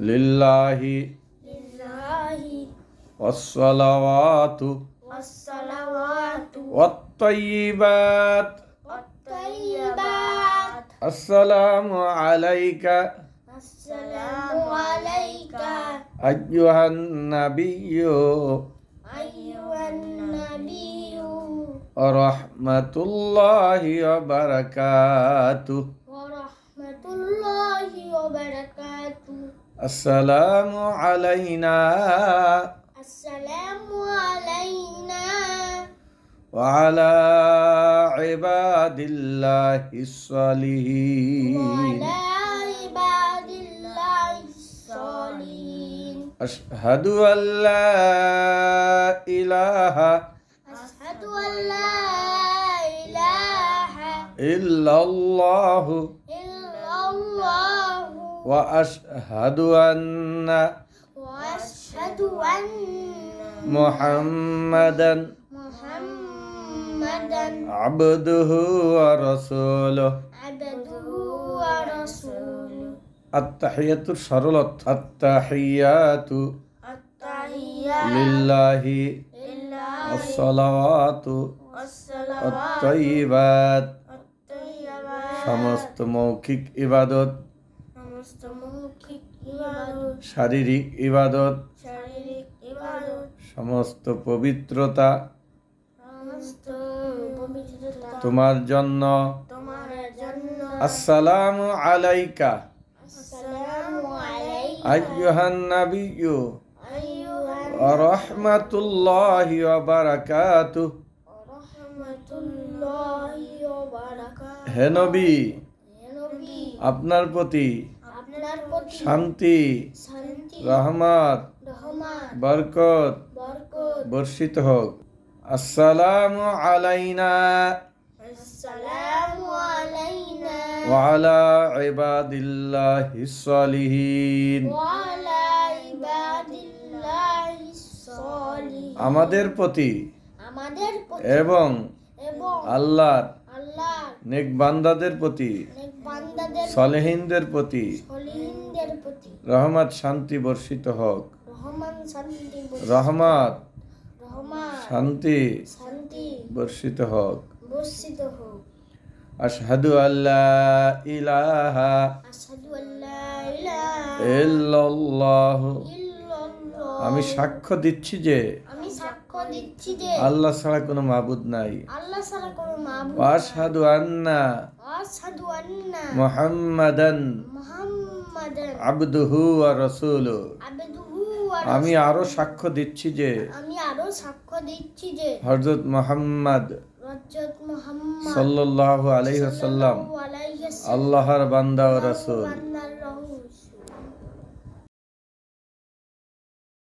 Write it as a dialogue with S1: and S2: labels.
S1: لله والصلوات
S2: والصلوات
S1: والطيبات
S2: والطيبات
S1: السلام عليك
S2: السلام عليك
S1: أيها النبي
S2: أيها النبي
S1: ورحمة الله وبركاته
S2: ورحمة الله وبركاته
S1: السلام علينا
S2: السلام علينا
S1: وعلى عباد الله الصالحين
S2: وعلى عباد الله الصالحين
S1: أشهد أن لا إله
S2: أشهد أن لا إله
S1: إلا الله
S2: إلا الله
S1: وأشهد أن
S2: وأشهد أن
S1: محمدا
S2: محمدا
S1: عبده ورسوله
S2: عبده ورسوله
S1: التحية الشرلة التحيات
S2: التحيات
S1: لله الصلوات الطيبات সমস্ত মৌখিক ইবাদত শারীরিক ইবাদত সমস্ত পবিত্রতা তোমার জন্য আসসালাম আলাইকা আইয়ুহান নাবিয়্যু রহমাতুল্লাহি ওয়া বারাকাতুহু
S2: রহমাতুল্লাহি ওয়া বারাকাতুহু
S1: আপনার প্রতি শান্তি রহমত বরকত বর্ষিত হোক আসসালামু আলাইনা وعلى عباد الله আমাদের প্রতি এবং
S2: আল্লাহ
S1: নেকবান্দাদের প্রতি সলেহিনদের প্রতি
S2: প্রতি
S1: রহমত শান্তি বর্ষিত হোক
S2: রহমান শান্তি
S1: রহমত শান্তি
S2: শান্তি
S1: বর্ষিত হোক
S2: বর্ষিত হোক
S1: আশহাদু আল্লাহ ইলাহা
S2: আশহাদু আল্লাহ ইলাহা
S1: ইল্লাল্লাহ আমি সাক্ষ্য দিচ্ছি যে
S2: আমি সাক্ষ্য দিচ্ছি যে
S1: আল্লাহ ছাড়া কোনো মাবুদ নাই
S2: আল্লাহ ছাড়া কোনো মাবুদ
S1: আশহাদু আন্না
S2: আশহাদু আন্না
S1: মুহাম্মাদান
S2: মুহাম্মাদ
S1: আবদুহু
S2: আর রসুল
S1: আমি আরো সাক্ষ্য দিচ্ছি যে
S2: আমি আরো সাক্ষ্য দিচ্ছি যে
S1: হযরত মুহাম্মদ
S2: হযরত মুহাম্মদ
S1: সাল্লাল্লাহু আলাইহি ওয়াসাল্লাম আল্লাহর বান্দা ও রাসূল